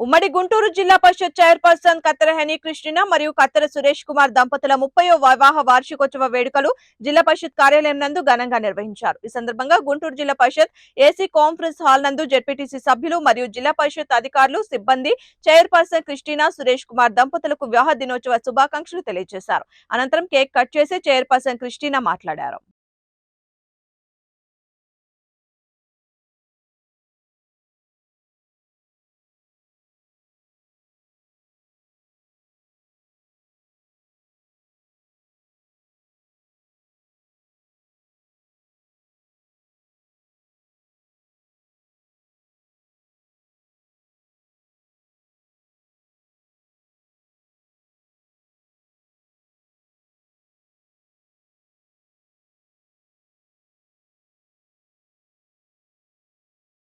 ఉమ్మడి గుంటూరు జిల్లా పరిషత్ చైర్పర్సన్ కత్తెర హెనీ కృష్ణ మరియు కత్తెర సురేష్ కుమార్ దంపతుల ముప్పయో వివాహ వార్షికోత్సవ వేడుకలు జిల్లా పరిషత్ కార్యాలయం నందు ఘనంగా నిర్వహించారు. ఈ సందర్భంగా గుంటూరు జిల్లా పరిషత్ ఏసీ కాన్ఫరెన్స్ హాల్ నందు జెడ్పీటీసీ సభ్యులు మరియు జిల్లా పరిషత్ అధికారులు సిబ్బంది చైర్పర్సన్ క్రిస్టినా సురేష్ కుమార్ దంపతులకు వివాహ దినోత్సవ శుభాకాంక్షలు తెలియజేశారు. అనంతరం కేక్ కట్ చేసి చైర్పర్సన్ క్రిస్టినా మాట్లాడారు.